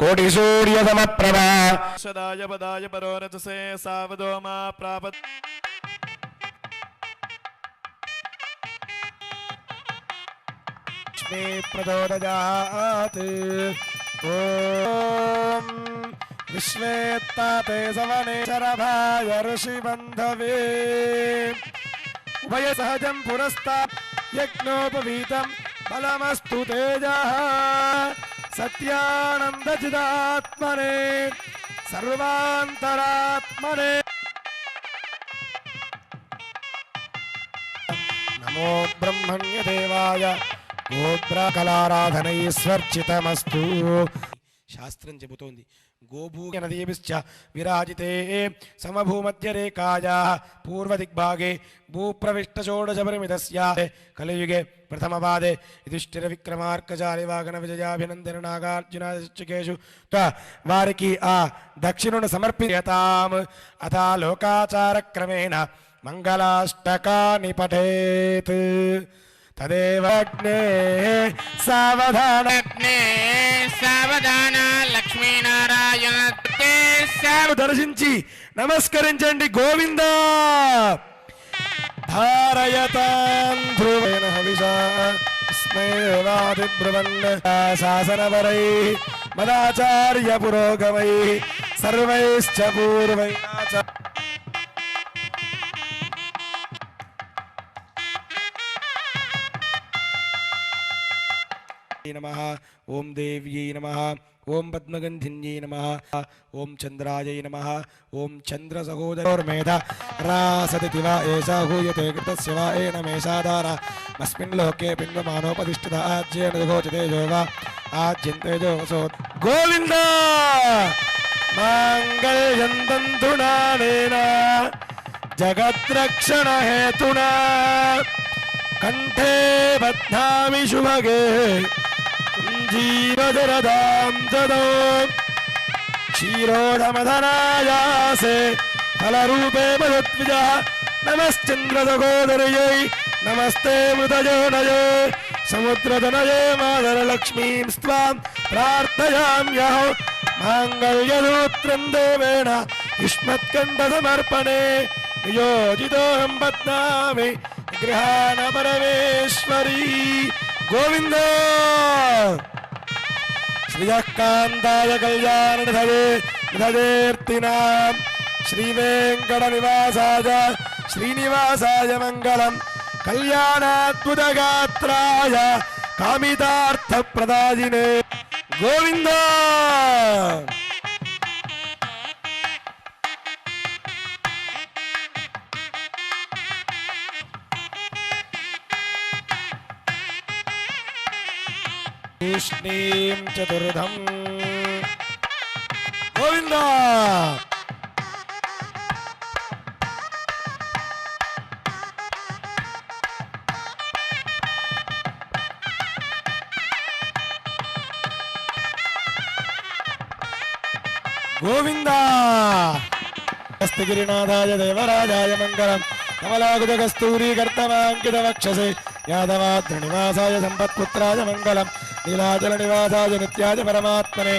कोटि सूर्य प्रभा सदाय पदाय परोरथ से सावधो मा प्रापत प्रचोदयात्। ॐ विश्वेत्ताते सवने शरभाय ऋषिबन्धवे। उभयसहजं पुरस्तात् यज्ञोपवीतं फलमस्तु तेजः। సత్యానందచిదాత్మనే సర్వాంతరాత్మనే. నమో బ్రహ్మణ్యదేవాయ గోత్రకలారాధనైశ్వర్చితమస్తు శాస్త్రం చెబుతోంది. గోభూ నదీభిశ్చ విరాజితే సమభూమధ్యరేఖాయా పూర్వదిగ్భాగే భూప్రవిష్టషోడశపరిమితస్య కలియుగే విక్రమార్కచారి వాగన విజయాభినందన నాగార్జునాదికేషు వారికి ఆ దక్షిణును సమర్పియతాం అథా లోకాచారక్రమేణ మంగళాష్టకాని పఠేత్ తదేవగ్నే సావధాన లక్ష్మీనారాయణ దర్శించి నమస్కరించండి గోవింద धारयतान् ध्रुवेण हविषा। स्मेवादिब्रुवन् शासनवरैः मदाचार्यपुरोगमैः सर्वैश्च नमः। ओम देव्यै नमः, ओम पद्मगन्धिन्यै नमः, ओम चन्द्रायै नमः ॐ चंद्र रासदिति वा एषा हूयते कृतस्य वा एन मेषाधार अस्मिन् लोके पिण्डमानोपतिष्ठित आज्येन गोचते वा गोविन्द! शुभगे। जीवजरदां जदो। क्षीरोढमधनायासे फलरूपे मदत्विजः नमश्चन्द्रसहोदर्यै नमस्ते मृतजोनये समुद्रधनये मादरलक्ष्मीं स्वां प्रार्थयाम्यः माङ्गल्यसूत्रं देवेण युष्मत्कण्ठसमर्पणे। नियोजितोऽहं पद्मामि ಗೋವಿಂದ ಶ್ರಿಯಕಾಂತಾಯ ಕಲ್ಯಾಣ ಧೀರ್ತಿನಾಂ ಶ್ರೀ ವೆಂಕಟ ನಿವಾಸಾಯ ಶ್ರೀನಿವಾಸಾಯ ಮಂಗಳಂ ಕಲ್ಯಾಣಾದ್ಭುತ ಗಾತ್ರಾಯ ಕಾಮಿತಾರ್ಥ ಪ್ರದಾಯಿನೇ ಗೋವಿಂದ తూష్ణీం చతుర్థం గోవింద గోవింద హస్తగిరినాథాయ దేవరాజాయ మంగళం కమలాగుజ కస్తూరీ కర్తమాంకిత వక్షసే నీలాచల నివాసాయ సంపత్పుత్రాయ పరమాత్మనే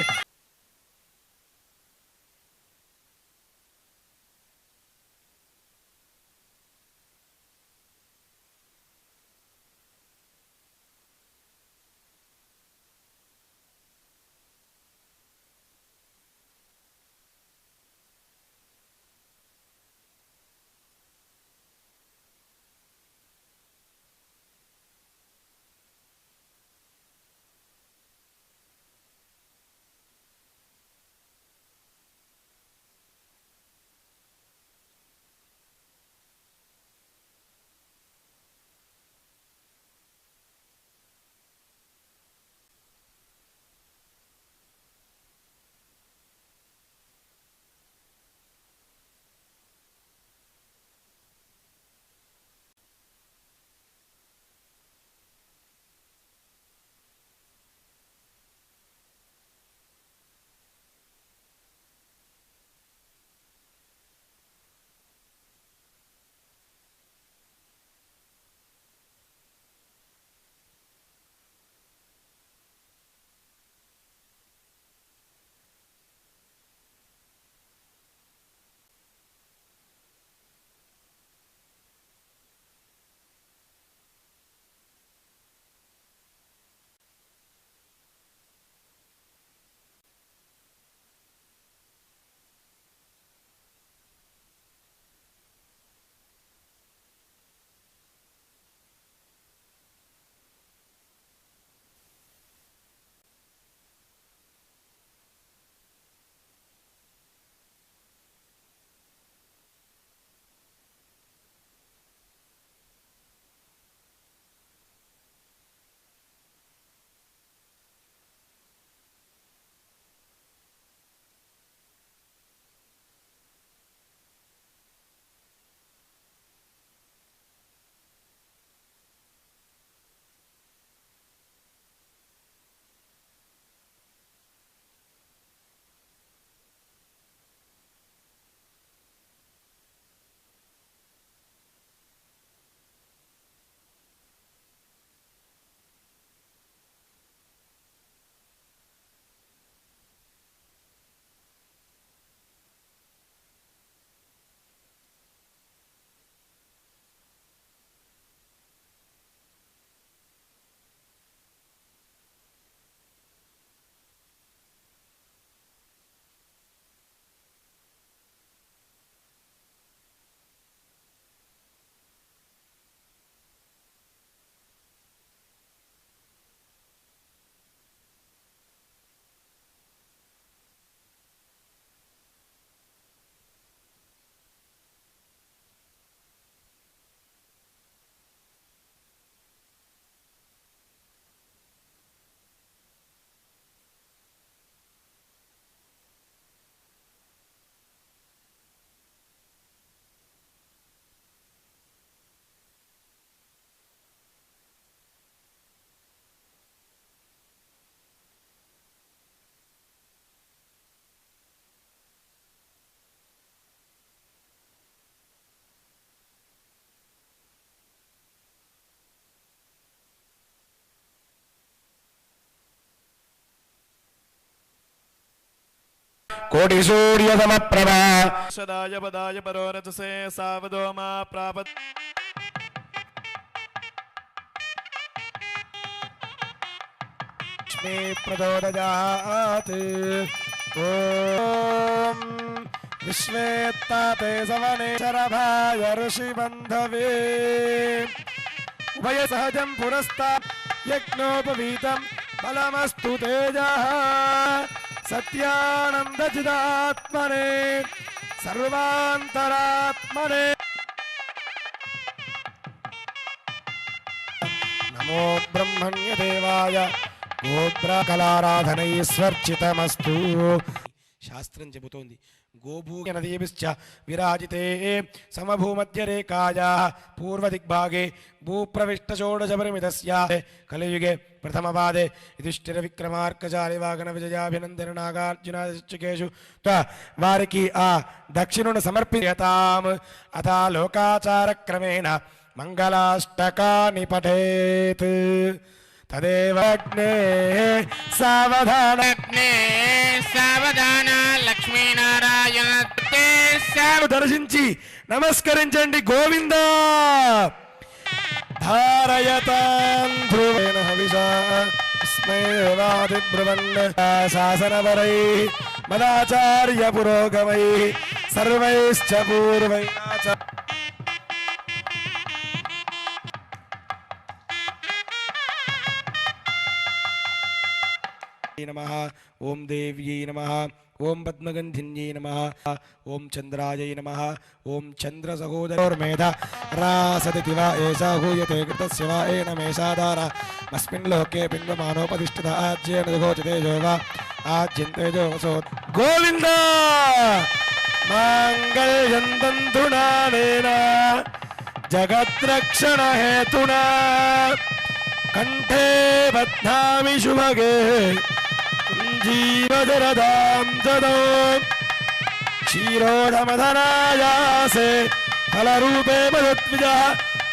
कोटि सूर्य सम प्रभा सदाय से सावधो मा प्रापत विश्वेत्ताते सवने शरभाय ऋषिबन्धवे। उभयसहजं यज्ञोपवीतं बलमस्तु तेजः। సత్యానందచిదాత్మనే సర్వాంతరాత్మనే. నమో బ్రహ్మణ్యదేవాయ గోత్ర కళారాధనై స్వర్చితమస్తు శాస్త్రం చెబుతోంది. గోభూ నదీభిశ్చ విరాజితే సమభూమధ్యరేఖాయా పూర్వదిగ్భాగే భూప్రవిష్టషోడశపరిమితస్య కలియుగే ప్రథమపాదే యుధిష్ఠిర విక్రమార్కచారి వాగన విజయాభినందన నాగార్జునాదికేషు వారికి ఆ దక్షిణును సమర్పియతాం అథ లోకాచార క్రమేణ మంగళాష్టకాని పఠేత్ తదేవ అగ్నే సావధాన లక్ష్మీనారాయణ దర్శించి నమస్కరించండి గోవింద. ధారయతాం ధ్రువేణ హవిషా స్మేవాదిబ్రువన్ శాసనవరై మదాచార్య పురోగమై సర్వైశ్చ పూర్వైనాచ नमः। ओम देव्यै नमः। ॐ पद्मगन्धिन्यै नमः। ॐ चन्द्रायै नमः। ॐ चन्द्रसहोदरोर्मेधा। रासदिति वा एषा हूयते कृतस्य वा एनमेषा दारा अस्मिन् लोके बिम्बमानोपतिष्ठितः आज्येन वा। वसो। शुभगे। బధ్నామి శుభగే జీవదరదాం దదో క్షీరోధమధనాయాసే ఫలరూపే మధుద్విజ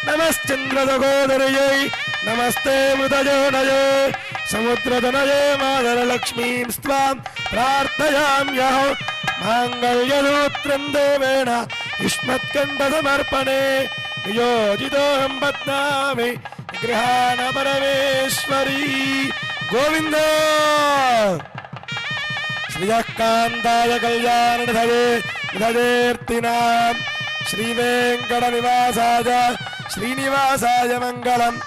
నమశ్చంద్రదగోదరయై నమస్తే మృతజోనయే సముద్రదనయే మాదరలక్ష్మీం స్వాం ప్రార్థయామ్యహో మాంగళ్యసూత్రం దేవేణ యుష్మత్కంఠసమర్పణే. నియోజితోహం బధ్నామి ஸ்ரீயகாந்தாய கல்யாணே நிததீர்த்தினாம் ஸ்ரீவேங்கட நிவாசாய ஸ்ரீனிவாசாய மங்களம்.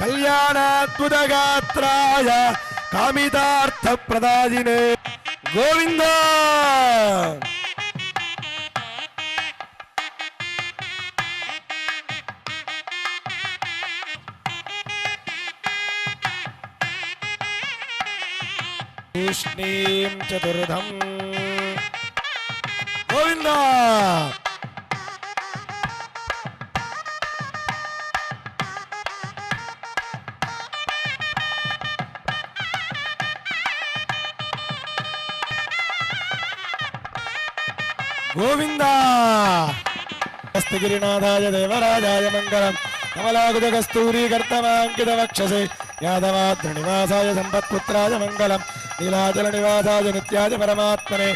கல்யாணாத்புதகாத்ராய காமிதார்த்த பிரதாஜினே கோவிந்தா! కామితార్థప్రదాయినే గోవింద తూష్ణీం చతుర్థం గోవింద గోవింద హస్తగిరినాథాయ దేవరాజాయ మంగళం కమలాగుజ నీలాచల నివాసాయ నిత్యాయ పరమాత్మనే